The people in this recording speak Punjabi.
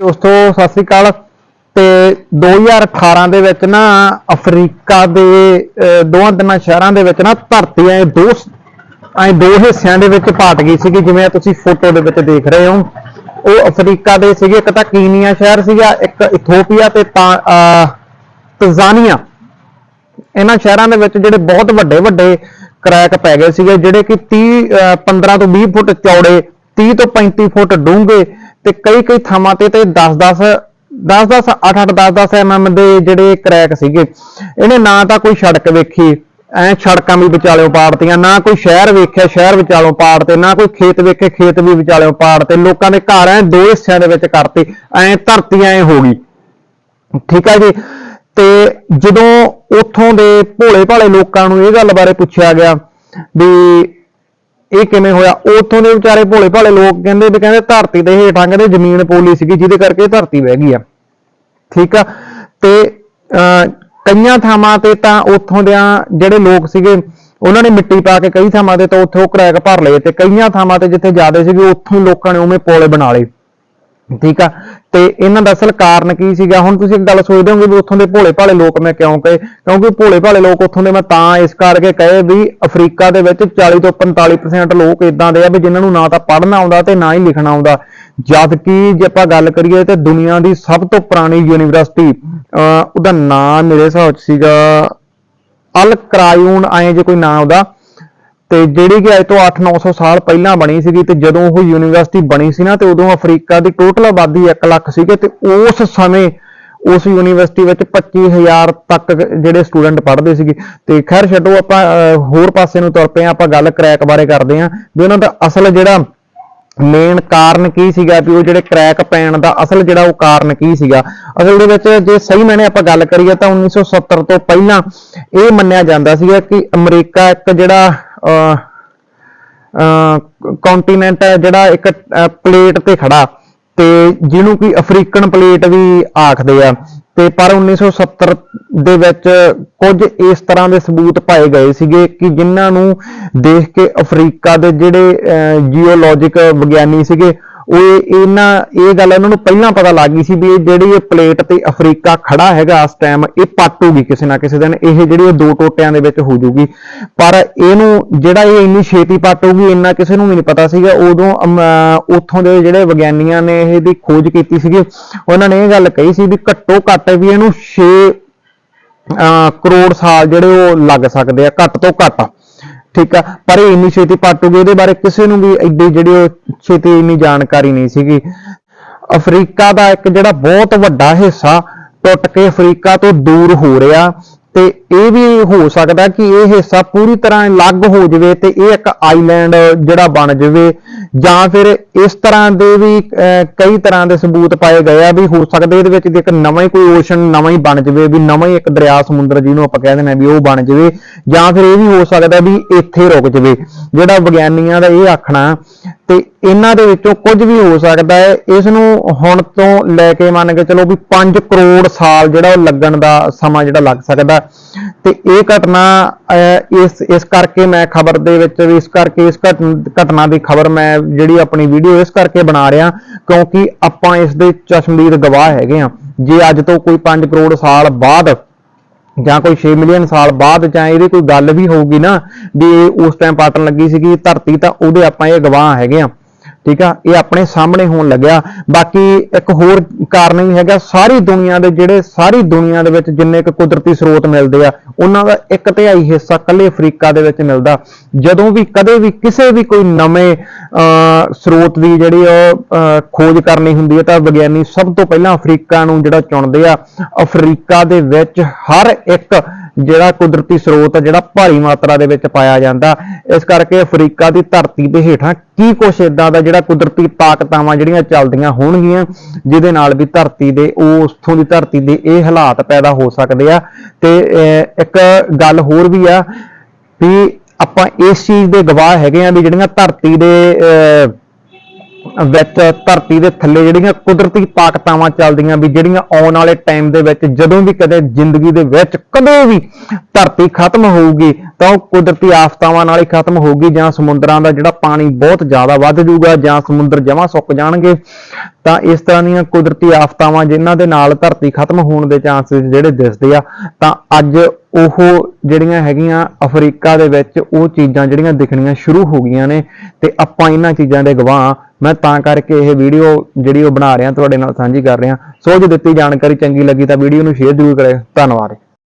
ਦੋਸਤੋ ਸਤਿ ਸ੍ਰੀ ਅਕਾਲ। ਤੇ 2018 ਦੇ ਵਿੱਚ ਨਾ ਅਫਰੀਕਾ ਦੇ ਅਹ, ਦੋਹਾਂ ਤਿੰਨਾਂ ਸ਼ਹਿਰਾਂ ਦੇ ਵਿੱਚ ਨਾ ਧਰਤੀ ਐ ਦੋ ਐ ਦੋ ਹਿੱਸਿਆਂ ਦੇ ਵਿੱਚ ਪਾਟ ਗਈ ਸੀਗੀ ਜਿਵੇਂ ਤੁਸੀਂ ਫੋਟੋ ਦੇ ਵਿੱਚ ਦੇਖ ਰਹੇ ਹੋ। ਉਹ ਅਫਰੀਕਾ ਦੇ ਸੀਗੇ ਇੱਕ ਤਾਂ ਕੀਨੀਆ ਸ਼ਹਿਰ ਸੀਗਾ ਇੱਕ ਇਥੋਪੀਆ ਤੇ ਤਾਂ ਅਹ, ਤੰਜ਼ਾਨੀਆ। ਇਹਨਾਂ ਸ਼ਹਿਰਾਂ ਦੇ ਵਿੱਚ ਜਿਹੜੇ ਬਹੁਤ ਵੱਡੇ ਵੱਡੇ ਕਰੈਕ ਪੈ ਗਏ ਸੀਗੇ ਜਿਹੜੇ ਕਿ 30 ਅਹ 15 ਤੋਂ 20 ਫੁੱਟ ਚੌੜੇ 30 ਤੋਂ 35 ਫੁੱਟ ਡੂੰਘੇ ਤੇ ਕਈ ਕਈ ਥਾਵਾਂ ਤੇ ਤੇ 10 10 10 10 8 8 10 10 ਐਮਐਮ ਦੇ ਜਿਹੜੇ ਕਰੈਕ ਸੀਗੇ, ਇਹਨੇ ਨਾ ਤਾਂ ਕੋਈ ਸੜਕ ਵੇਖੀ, ਐ ਸੜਕਾਂ ਵੀ ਵਿਚਾਲਿਓਂ ਪਾੜਤੀਆਂ, ਨਾ ਕੋਈ ਸ਼ਹਿਰ ਵੇਖਿਆ, ਸ਼ਹਿਰ ਵਿਚਾਲੋਂ ਪਾੜਤੇ, ਨਾ ਕੋਈ ਖੇਤ ਵੇਖੇ, ਖੇਤ ਵੀ ਵਿਚਾਲਿਓਂ ਪਾੜਤੇ, ਲੋਕਾਂ ਦੇ ਘਰ ਐ ਦੋ ਹਿੱਸਿਆਂ ਦੇ ਵਿੱਚ ਕਰਤੇ, ਐ ਧਰਤੀ ਐ ਹੋ ਗਈ। ਠੀਕ ਹੈ ਜੀ? ਤੇ ਜਦੋਂ ਉੱਥੋਂ ਦੇ ਭੋਲੇ ਭਾਲੇ ਲੋਕਾਂ ਨੂੰ ਇਹ ਗੱਲ ਬਾਰੇ ਪੁੱਛਿਆ ਗਿਆ ਵੀ ਇਹ ਕਿਵੇਂ ਹੋਇਆ? ਉੱਥੋਂ ਦੇ ਵਿਚਾਰੇ ਭੋਲੇ ਭਾਲੇ ਲੋਕ ਕਹਿੰਦੇ ਵੀ ਕਹਿੰਦੇ ਧਰਤੀ ਦੇ ਹੇਠਾਂ ਕਹਿੰਦੇ ਜ਼ਮੀਨ ਪੋਲੀ ਸੀਗੀ ਜਿਹਦੇ ਕਰਕੇ ਧਰਤੀ ਵਹਿ ਗਈ ਆ। ਠੀਕ ਆ? ਤੇ ਅਹ, ਕਈਆਂ ਥਾਵਾਂ ਤੇ ਤਾਂ ਉੱਥੋਂ ਦੇ ਜਿਹੜੇ ਲੋਕ ਸੀਗੇ ਉਹਨਾਂ ਨੇ ਮਿੱਟੀ ਪਾ ਕੇ ਕਈ ਥਾਵਾਂ ਤੇ ਤਾਂ ਉੱਥੇ ਉਹ ਕਰੈਕ ਭਰ ਲਏ ਤੇ ਕਈਆਂ ਥਾਵਾਂ ਤੇ ਜਿੱਥੇ ਜ਼ਿਆਦਾ ਸੀਗੇ ਉੱਥੋਂ ਹੀ ਲੋਕਾਂ ਨੇ ਉਵੇਂ ਪੋਲੇ ਬਣਾ ਲਏ। ਠੀਕ ਆ? ਤੇ ਇਹਨਾਂ ਦਾ ਅਸਲ ਕਾਰਨ ਕੀ ਸੀਗਾ? ਹੁਣ ਤੁਸੀਂ ਇੱਕ ਗੱਲ ਸੋਚਦੇ ਹੋਗੇ ਵੀ ਉੱਥੋਂ ਦੇ ਭੋਲੇ ਭਾਲੇ ਲੋਕ ਮੈਂ ਕਿਉਂ ਕਹੇ? ਕਿਉਂਕਿ ਭੋਲੇ ਭਾਲੇ ਲੋਕ ਉੱਥੋਂ ਦੇ ਮੈਂ ਤਾਂ ਇਸ ਕਰਕੇ ਕਹੇ ਵੀ ਅਫਰੀਕਾ ਦੇ ਵਿੱਚ 40 ਤੋਂ 45% ਲੋਕ ਇਦਾਂ ਦੇ ਆ ਵੀ ਜਿਨ੍ਹਾਂ ਨੂੰ ਨਾ ਤਾਂ ਪੜ੍ਹਨਾ ਆਉਂਦਾ ਤੇ ਨਾ ਹੀ ਲਿਖਣਾ ਆਉਂਦਾ। ਜਦ ਕਿ ਜੇ ਆਪਾਂ ਗੱਲ ਕਰੀਏ ਤੇ ਦੁਨੀਆ ਦੀ ਸਭ ਤੋਂ ਪੁਰਾਣੀ ਯੂਨੀਵਰਸਿਟੀ, ਅਹ, ਉਹਦਾ ਨਾਮ ਮੇਰੇ ਹਿਸਾਬ 'ਚ ਸੀਗਾ ਅਲ ਕਰਾਇਊਨ ਆਏ ਜੇ ਕੋਈ ਨਾਂ ਉਹਦਾ ਤੇ ਜਿਹੜੀ ਕਿ ਅੱਜ ਤੋਂ 8-900 ਸਾਲ ਪਹਿਲਾਂ ਬਣੀ ਸੀਗੀ ਤੇ ਜਦੋਂ ਉਹ ਯੂਨੀਵਰਸਿਟੀ ਬਣੀ ਸੀ ਨਾ ਤੇ ਉਦੋਂ ਅਫਰੀਕਾ ਦੀ ਟੋਟਲ ਆਬਾਦੀ 1 ਲੱਖ ਸੀਗੇ ਤੇ ਉਸ ਸਮੇਂ ਉਸ ਯੂਨੀਵਰਸਿਟੀ ਵਿੱਚ 25000 ਤੱਕ ਜਿਹੜੇ ਸਟੂਡੈਂਟ ਪੜ੍ਹਦੇ ਸੀਗੇ। ਤੇ ਖੈਰ ਛੱਡੋ ਆਪਾਂ ਹੋਰ ਪਾਸੇ ਨੂੰ ਤੁਰ ਪਏ ਹਾਂ, ਆਪਾਂ ਗੱਲ ਕ੍ਰੈਕ ਬਾਰੇ ਕਰਦੇ ਹਾਂ, ਵੀ ਉਹਨਾਂ ਦਾ ਅਸਲ ਜਿਹੜਾ ਮੇਨ ਕਾਰਨ ਕੀ ਸੀਗਾ ਵੀ ਉਹ ਜਿਹੜੇ ਕ੍ਰੈਕ ਪੈਣ ਦਾ ਅਸਲ ਜਿਹੜਾ ਉਹ ਕਾਰਨ ਕੀ ਸੀਗਾ। ਅਸਲ ਦੇ ਵਿੱਚ ਜੇ ਸਹੀ ਮੈਨੇ ਆਪਾਂ ਗੱਲ ਕਰੀਏ ਤਾਂ 1970 ਤੋਂ ਪਹਿਲਾਂ ਇਹ ਮੰਨਿਆ ਜਾਂਦਾ ਸੀਗਾ ਕਿ ਅਮਰੀਕਾ ਇੱਕ ਜਿਹੜਾ ਕੰਟੀਨੈਂਟ ਹੈ ਜਿਹੜਾ ਇੱਕ ਪਲੇਟ ਤੇ ਖੜਾ। ਤੇ ਜਿਹਨੂੰ ਕਿ ਅਫਰੀਕਨ ਪਲੇਟ ਵੀ ਆਖਦੇ ਆ। ਤੇ ਪਰ 1970 ਦੇ ਵਿੱਚ ਕੁਝ ਇਸ ਤਰ੍ਹਾਂ ਦੇ ਸਬੂਤ ਪਾਏ ਗਏ ਸੀਗੇ ਕਿ ਜਿਨ੍ਹਾਂ ਨੂੰ ਦੇਖ ਕੇ ਅਫਰੀਕਾ ਦੇ ਜਿਹੜੇ ਜੀਓਲੋਜਿਕ ਵਿਗਿਆਨੀ ਸੀਗੇ ਉਹ ਇਹਨਾਂ ਇਹ ਗੱਲ ਇਹਨਾਂ ਨੂੰ ਪਹਿਲਾਂ ਪਤਾ ਲੱਗ ਗਈ ਸੀ ਵੀ ਇਹ ਜਿਹੜੀ ਇਹ ਪਲੇਟ ਤੇ ਅਫਰੀਕਾ ਖੜਾ ਹੈਗਾ ਇਸ ਟਾਈਮ ਇਹ ਪਾਟੂਗੀ ਕਿਸੇ ਨਾ ਕਿਸੇ ਦਿਨ ਇਹ ਜਿਹੜੀ ਇਹ ਦੋ ਟੋਟਿਆਂ ਦੇ ਵਿੱਚ ਹੋ ਜੂਗੀ ਪਰ ਇਹਨੂੰ ਜਿਹੜਾ ਇਹ ਇੰਨੀ ਛੇਤੀ ਪਾਟੂਗੀ ਇੰਨਾ ਕਿਸੇ ਨੂੰ ਵੀ ਨਹੀਂ ਪਤਾ ਸੀਗਾ। ਉਦੋਂ ਅਮ, ਉੱਥੋਂ ਦੇ ਜਿਹੜੇ ਵਿਗਿਆਨੀਆਂ ਨੇ ਇਹਦੀ ਖੋਜ ਕੀਤੀ ਸੀਗੀ। ਉਹਨਾਂ ਨੇ ਇਹ ਗੱਲ ਕਹੀ ਸੀ ਵੀ ਘੱਟੋ ਘੱਟ ਵੀ ਇਹਨੂੰ 6 ਅਹ ਕਰੋੜ ਸਾਲ ਜਿਹੜੇ ਉਹ ਲੱਗ ਸਕਦੇ ਆ ਘੱਟ ਤੋਂ ਘੱਟ। ਠੀਕ ਆ, ਪਰ ਇਹ ਇੰਨੀ ਛੇਤੀ ਪਾਟੂਗੇ ਇਹਦੇ ਬਾਰੇ ਕਿਸੇ ਨੂੰ ਵੀ ਐਡੀ ਜਿਹੜੀ ਉਹ ਛੇਤੀ ਇੰਨੀ ਜਾਣਕਾਰੀ ਨਹੀਂ ਸੀਗੀ। ਅਫਰੀਕਾ ਦਾ ਇੱਕ ਜਿਹੜਾ ਬਹੁਤ ਵੱਡਾ ਹਿੱਸਾ ਟੁੱਟ ਕੇ ਅਫਰੀਕਾ ਤੋਂ ਦੂਰ ਹੋ ਰਿਹਾ ਤੇ ਇਹ ਵੀ ਹੋ ਸਕਦਾ ਕਿ ਇਹ ਹਿੱਸਾ ਪੂਰੀ ਤਰ੍ਹਾਂ ਅਲੱਗ ਹੋ ਜਾਵੇ ਤੇ ਇਹ ਇੱਕ ਆਈਲੈਂਡ ਜਿਹੜਾ ਬਣ ਜਾਵੇ। ਜਾਂ ਫਿਰ ਇਸ ਤਰ੍ਹਾਂ ਦੇ ਵੀ ਅਹ, ਕਈ ਤਰ੍ਹਾਂ ਦੇ ਸਬੂਤ ਪਾਏ ਗਏ ਆ ਵੀ ਹੋ ਸਕਦਾ ਇਹਦੇ ਵਿੱਚ ਇੱਕ ਨਵਾਂ ਹੀ ਕੋਈ ਓਸ਼ਨ ਨਵਾਂ ਹੀ ਬਣ ਜਾਵੇ ਵੀ ਨਵਾਂ ਹੀ ਇੱਕ ਦਰਿਆ ਸਮੁੰਦਰ ਜਿਹਨੂੰ ਆਪਾਂ ਕਹਿ ਦਿੰਦੇ ਆ ਵੀ ਉਹ ਬਣ ਜਾਵੇ। ਜਾਂ ਫਿਰ ਇਹ ਵੀ ਹੋ ਸਕਦਾ ਵੀ ਇੱਥੇ ਰੁਕ ਜਾਵੇ। ਜਿਹੜਾ ਵਿਗਿਆਨੀਆਂ ਦਾ ਇਹ ਆਖਣਾ ਤੇ ਇਹਨਾਂ ਦੇ ਵਿੱਚੋਂ ਕੁਝ ਵੀ ਹੋ ਸਕਦਾ ਹੈ। ਇਸ ਨੂੰ ਹੁਣ ਤੋਂ ਲੈ ਕੇ ਮੰਨ ਕੇ ਚਲੋ ਵੀ 5 ਕਰੋੜ ਸਾਲ ਜਿਹੜਾ ਉਹ ਲੱਗਣ ਦਾ ਸਮਾਂ ਜਿਹੜਾ ਲੱਗ ਸਕਦਾ ਤੇ ਇਹ ਘਟਨਾ ਇਸ ਇਸ ਕਰਕੇ ਮੈਂ ਖਬਰ ਦੇ ਵਿੱਚ ਵੀ ਇਸ ਕਰਕੇ ਇਸ ਘਟ- ਘਟਨਾ ਦੀ ਖਬਰ ਮੈਂ ਜਿਹੜੀ ਆਪਣੀ ਵੀਡੀਓ ਇਸ ਕਰਕੇ ਬਣਾ ਰਿਹਾ ਕਿਉਂਕਿ ਆਪਾਂ ਇਸ ਦੇ ਚਸ਼ਮਦੀਦ ਗਵਾਹ ਹੈਗੇ ਆ ਜੇ ਅੱਜ ਤੋਂ ਕੋਈ 5 ਕਰੋੜ ਸਾਲ ਬਾਅਦ ਜਾਂ ਕੋਈ 6 ਮਿਲੀਅਨ ਸਾਲ ਬਾਅਦ ਜਾਂ ਇਹਦੀ ਕੋਈ ਗੱਲ ਵੀ ਹੋਊਗੀ ਨਾ ਵੀ ਉਸ ਟਾਈਮ ਪਾਟਣ ਲੱਗੀ ਸੀਗੀ, ਧਰਤੀ ਤਾਂ ਉਹਦੇ ਆਪਾਂ ਇਹ ਗਵਾਹ ਹੈਗੇ ਆ। ਠੀਕ ਆ? ਇਹ ਆਪਣੇ ਸਾਹਮਣੇ ਹੋਣ ਲੱਗਿਆ। ਬਾਕੀ ਇੱਕ ਹੋਰ ਕਾਰਨ ਵੀ ਹੈਗਾ ਸਾਰੀ ਦੁਨੀਆ ਦੇ ਜਿਹੜੇ ਸਾਰੀ ਦੁਨੀਆ ਦੇ ਵਿੱਚ ਜਿੰਨੇ ਕੁ ਕੁਦਰਤੀ ਸਰੋਤ ਮਿਲਦੇ ਆ ਉਹਨਾਂ ਦਾ ਇੱਕ ਤਿਹਾਈ ਹਿੱਸਾ ਕੱਲੇ ਅਫਰੀਕਾ ਦੇ ਵਿੱਚ ਮਿਲਦਾ। ਜਦੋਂ ਵੀ ਕਦੇ ਵੀ ਕਿਸੇ ਵੀ ਕੋਈ ਨਵੇਂ ਅਹ, ਸਰੋਤ ਦੀ ਜਿਹੜੀ ਉਹ ਅਹ, ਖੋਜ ਕਰਨੀ ਹੁੰਦੀ ਹੈ ਤਾਂ ਵਿਗਿਆਨੀ ਸਭ ਤੋਂ ਪਹਿਲਾਂ ਅਫਰੀਕਾ ਨੂੰ ਜਿਹੜਾ ਚੁਣਦੇ ਆ ਅਫਰੀਕਾ ਦੇ ਵਿੱਚ ਹਰ ਇੱਕ ਜਿਹੜਾ ਕੁਦਰਤੀ ਸਰੋਤ ਆ ਜਿਹੜਾ ਭਾਰੀ ਮਾਤਰਾ ਦੇ ਵਿੱਚ ਪਾਇਆ ਜਾਂਦਾ। ਇਸ ਕਰਕੇ ਅਫਰੀਕਾ ਦੀ ਧਰਤੀ ਦੇ ਹੇਠਾਂ ਕੀ ਕੁਛ ਇਦਾਂ ਦਾ ਜਿਹੜਾ ਕੁਦਰਤੀ ਤਾਕਤਾਵਾਂ ਜਿਹੜੀਆਂ ਚੱਲਦੀਆਂ ਹੋਣਗੀਆਂ ਜਿਹਦੇ ਨਾਲ ਵੀ ਧਰਤੀ ਦੇ ਉਸਥੋਂ ਦੀ ਧਰਤੀ ਦੇ ਇਹ ਹਾਲਾਤ ਪੈਦਾ ਹੋ ਸਕਦੇ ਆ। ਤੇ ਇੱਕ ਗੱਲ ਹੋਰ ਵੀ ਆ ਵੀ ਆਪਾਂ ਇਸ ਚੀਜ਼ ਦੇ ਗਵਾਹ ਹੈਗੇ ਆ ਵੀ ਜਿਹੜੀਆਂ ਧਰਤੀ ਦੇ ਅਹ, ਵਿੱਚ ਧਰਤੀ ਦੇ ਥੱਲੇ ਜਿਹੜੀਆਂ ਕੁਦਰਤੀ ਤਾਕਤਾਵਾਂ ਚੱਲਦੀਆਂ ਵੀ ਜਿਹੜੀਆਂ ਆਉਣ ਵਾਲੇ ਟਾਈਮ ਦੇ ਵਿੱਚ ਜਦੋਂ ਵੀ ਕਦੇ ਜ਼ਿੰਦਗੀ ਦੇ ਵਿੱਚ ਕਦੇ ਵੀ ਧਰਤੀ ਖਤਮ ਹੋਊਗੀ ਤਾਂ ਉਹ ਕੁਦਰਤੀ ਆਫਤਾਵਾਂ ਨਾਲ ਹੀ ਖਤਮ ਹੋਊਗੀ, ਜਾਂ ਸਮੁੰਦਰਾਂ ਦਾ ਜਿਹੜਾ ਪਾਣੀ ਬਹੁਤ ਜ਼ਿਆਦਾ ਵੱਧ ਜਾਊਗਾ, ਜਾਂ ਸਮੁੰਦਰ ਜਮਾਂ ਸੁੱਕ ਜਾਣਗੇ, ਤਾਂ ਇਸ ਤਰ੍ਹਾਂ ਦੀਆਂ ਕੁਦਰਤੀ ਆਫਤਾਵਾਂ ਜਿਨ੍ਹਾਂ ਦੇ ਨਾਲ ਧਰਤੀ ਖਤਮ ਹੋਣ ਦੇ ਚਾਂਸਸ ਜਿਹੜੇ ਦਿਸਦੇ ਆ, ਤਾਂ ਅੱਜ ਉਹ ਜਿਹੜੀਆਂ ਹੈਗੀਆਂ ਅਫਰੀਕਾ ਦੇ ਵਿੱਚ ਉਹ ਚੀਜ਼ਾਂ ਜਿਹੜੀਆਂ ਦਿਖਣੀਆਂ ਸ਼ੁਰੂ ਹੋ ਗਈਆਂ ਨੇ, ਤੇ ਆਪਾਂ ਇਹਨਾਂ ਚੀਜ਼ਾਂ ਦੇ ਗਵਾਹ ਮੈਂ ਤਾਂ ਕਰਕੇ ਇਹ ਵੀਡੀਓ ਜਿਹੜੀ ਉਹ ਬਣਾ ਰਿਹਾ, ਤੁਹਾਡੇ ਨਾਲ ਸਾਂਝੀ ਕਰ ਰਿਹਾ। ਸੋ ਜੇ ਦਿੱਤੀ ਜਾਣਕਾਰੀ ਚੰਗੀ ਲੱਗੀ ਤਾਂ ਵੀਡੀਓ ਨੂੰ ਸ਼ੇਅਰ ਜ਼ਰੂਰ ਕਰਿਓ। ਧੰਨਵਾਦ।